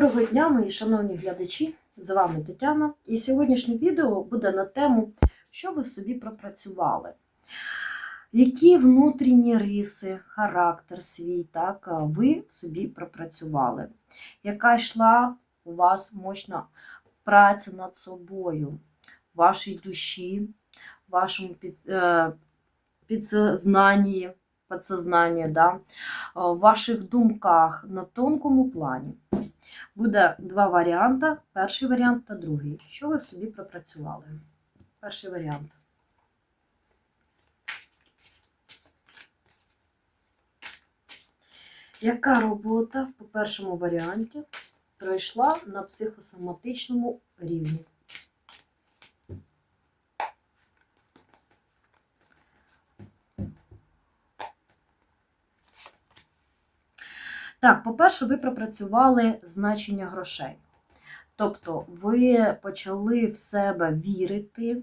Доброго дня, мої шановні глядачі! З вами Тетяна. І сьогоднішнє відео буде на тему, що ви собі пропрацювали. Які внутрішні риси, характер свій, так, ви собі пропрацювали? Яка йшла у вас мощна праця над собою, вашій душі, вашому під, е, підсознанні, да, в ваших думках на тонкому плані? Буде два варіанти. Перший варіант та другий. Що ви в собі пропрацювали? Перший варіант. Яка робота по першому варіанті пройшла на психосоматичному рівні? Так, по-перше, ви пропрацювали значення грошей. Тобто ви почали в себе вірити,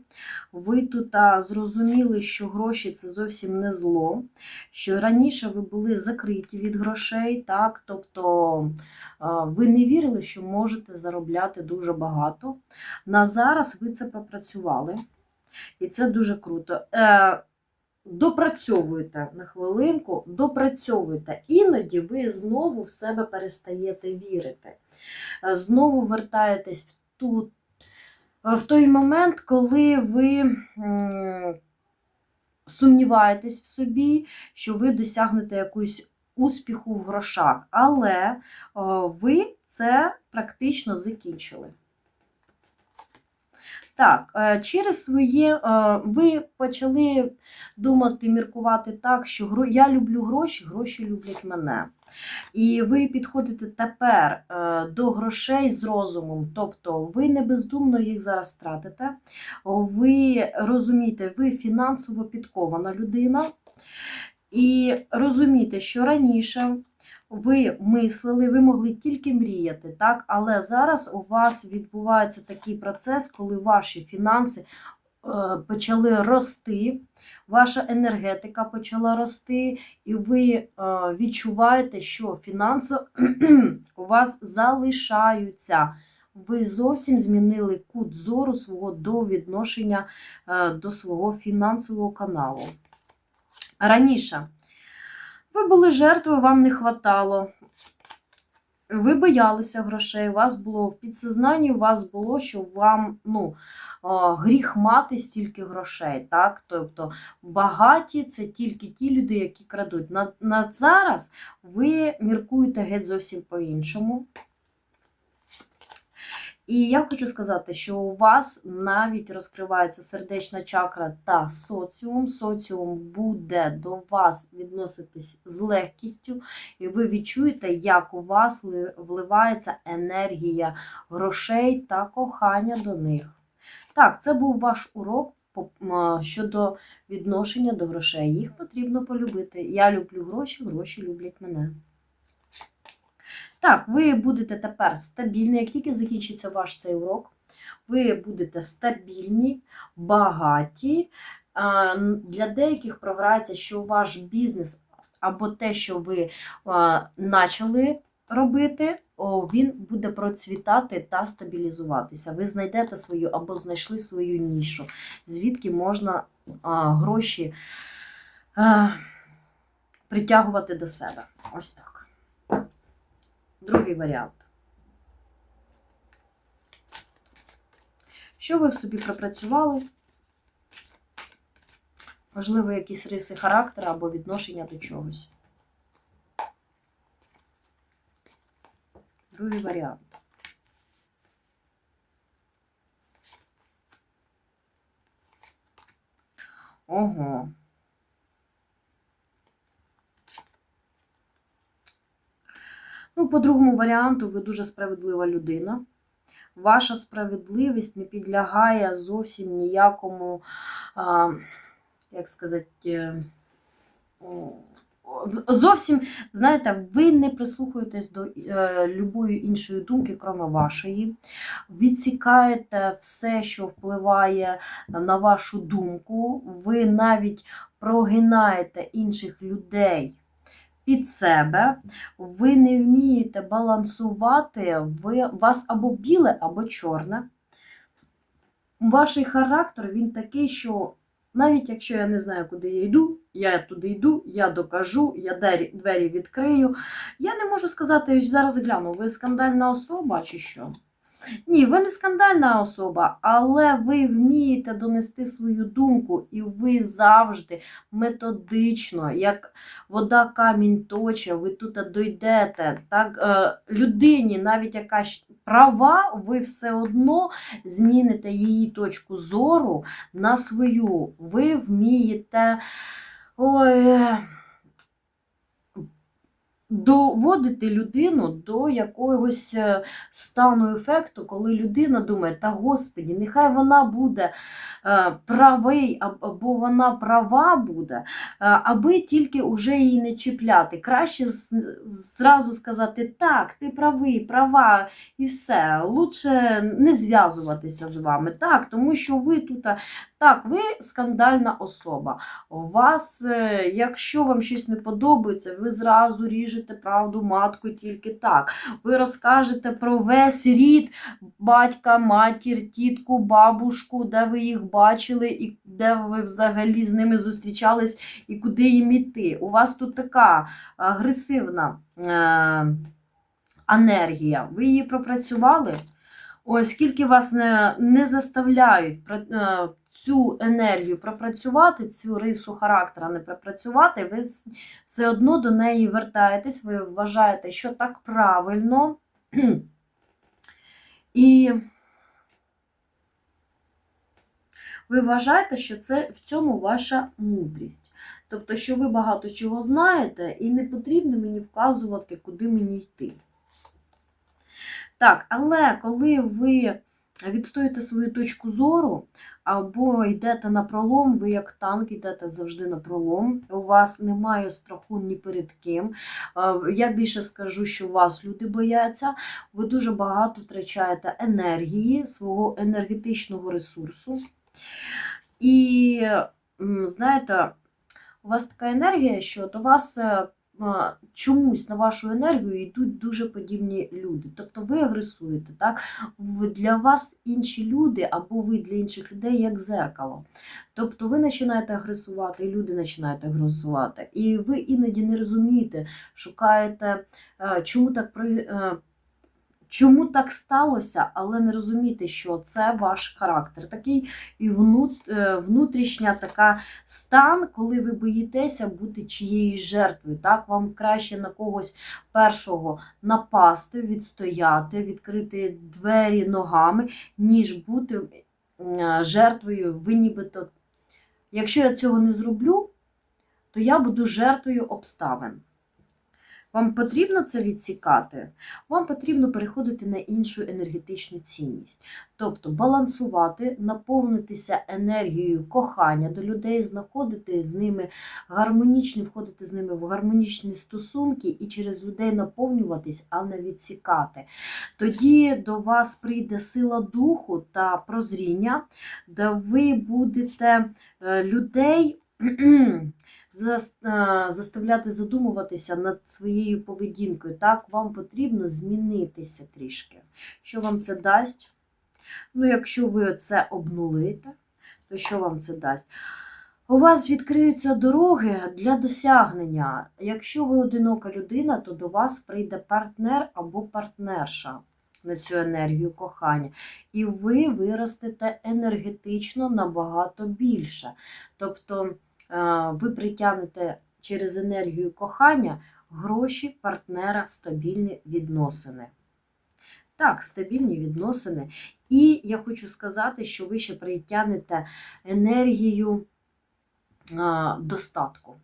ви тут зрозуміли, що гроші це зовсім не зло, що раніше ви були закриті від грошей, так? тобто ви не вірили, що можете заробляти дуже багато. На зараз ви це пропрацювали, і це дуже круто. Е, допрацьовуєте на хвилинку, допрацьовуєте. Іноді ви знову в себе перестаєте вірити. Е, Знову вертаєтесь в ту, в той момент, коли ви сумніваєтесь в собі, що ви досягнете якусь успіху в грошах. Але ви це практично закінчили. Так, е, через своє е, ви почали думати, міркувати так, що я люблю гроші, гроші люблять мене. І ви підходите тепер е, до грошей з розумом, тобто ви не бездумно їх зараз тратите. Ви розумієте, ви фінансово підкована людина, і розумієте, що раніше ви мислили, ви могли тільки мріяти, так? але зараз у вас відбувається такий процес, коли ваші фінанси е, почали рости, ваша енергетика почала рости, і ви е, відчуваєте, що фінанси у вас залишаються. Ви зовсім змінили кут зору свого до відношення е, до свого фінансового каналу. Раніше ви були жертвою, вам не хватало. Ви боялися грошей, у вас було в підсознанні, у вас було, що вам ну, гріх мати стільки грошей. так? Тобто багаті це тільки ті люди, які крадуть. На, на зараз ви міркуєте геть зовсім по-іншому. І я хочу сказати, що у вас навіть розкривається сердечна чакра та соціум. Соціум буде до вас відноситись з легкістю, і ви відчуєте, як у вас вливається енергія грошей та кохання до них. Так, це був ваш урок щодо відношення до грошей. Їх потрібно полюбити. Я люблю гроші, гроші люблять мене. Так, ви будете тепер стабільні, як тільки закінчиться ваш цей урок, ви будете стабільні, багаті. Для деяких програється, що ваш бізнес або те, що ви почали робити, він буде процвітати та стабілізуватися. Ви знайдете свою або знайшли свою нішу, звідки можна гроші притягувати до себе. Ось так. Другий варіант. Що ви в собі пропрацювали? Можливо, якісь риси характеру або відношення до чогось. Другий варіант. Ого. Ну, по другому варіанту, ви дуже справедлива людина. Ваша справедливість не підлягає зовсім ніякому, а, як сказати, зовсім, знаєте, ви не прислухаєтесь до е, любої іншої думки, крім вашої. Відсікаєте все, що впливає на вашу думку. Ви навіть прогинаєте інших людей під себе, ви не вмієте балансувати, ви, вас або біле, або чорне. Ваш характер він такий, що навіть якщо я не знаю, куди я йду, я туди йду, я докажу, я двері, двері відкрию. Я не можу сказати, зараз гляну, ви скандальна особа чи що? Ні, ви не скандальна особа, але ви вмієте донести свою думку, і ви завжди методично, як вода камінь точе, ви тут дойдете. Так, е, людині, навіть яка права, ви все одно зміните її точку зору на свою. Ви вмієте. Ой, доводити людину до якогось е, стану ефекту, коли людина думає, та господі, нехай вона буде е, правий, або вона права буде, е, аби тільки уже її не чіпляти. Краще зразу сказати, так, ти правий, права, і все. Лучше не зв'язуватися з вами. Так, тому що ви тут, так, ви скандальна особа. У вас, якщо вам щось не подобається, ви зразу ріжете правду матку тільки так. Ви розкажете про весь рід батька, матір, тітку, бабушку, де ви їх бачили, і де ви взагалі з ними зустрічались, і куди їм іти. У вас тут така агресивна е- енергія. Ви її пропрацювали? Ось скільки вас не, не заставляють е, цю енергію пропрацювати, цю рису характера не пропрацювати, ви все одно до неї вертаєтесь, ви вважаєте, що так правильно. І ви вважаєте, що це в цьому ваша мудрість. Тобто, що ви багато чого знаєте, і не потрібно мені вказувати, куди мені йти. Так, але коли ви відстоїте свою точку зору, або йдете на пролом, ви як танк йдете завжди на пролом, у вас немає страху ні перед ким. Е, Я більше скажу, що вас люди бояться, ви дуже багато втрачаєте енергії, свого енергетичного ресурсу. І знаєте, у вас така енергія, що до вас е, чомусь на вашу енергію йдуть дуже подібні люди. Тобто ви агресуєте, так? Для вас інші люди або ви для інших людей як зеркало. Тобто ви починаєте агресувати, і люди починають агресувати. І ви іноді не розумієте, шукаєте, чому так е, Чому так сталося, але не розумієте, що це ваш характер. Такий і е, внутрішня така стан, коли ви боїтеся бути чиєюсь жертвою. Так, вам краще на когось першого напасти, відстояти, відкрити двері ногами, ніж бути е, жертвою. Ви нібито, якщо я цього не зроблю, то я буду жертвою обставин. Вам потрібно це відсікати, вам потрібно переходити на іншу енергетичну цінність. Тобто балансувати, наповнитися енергією кохання до людей, знаходити з ними гармонічні, входити з ними в гармонічні стосунки і через людей наповнюватись, а не відсікати. Тоді до вас прийде сила духу та прозріння, де ви будете е, людей. Е, заставляти задумуватися над своєю поведінкою. Так, вам потрібно змінитися трішки. Що вам це дасть? Ну, якщо ви це обнулите, то що вам це дасть? У вас відкриються дороги для досягнення. Якщо ви одинока людина, то до вас прийде партнер або партнерша на цю енергію кохання. І ви виростете енергетично набагато більше. Тобто ви притягнете через енергію кохання гроші, партнера, стабільні відносини. Так, стабільні відносини. І я хочу сказати, що ви ще притягнете енергію а, достатку.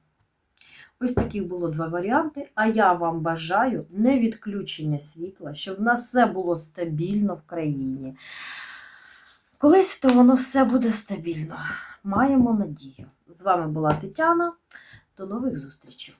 Ось таких було два варіанти. А я вам бажаю не відключення світла, щоб в нас все було стабільно в країні. Колись то воно все буде стабільно. Маємо надію. З вами була Тетяна. До нових зустрічей!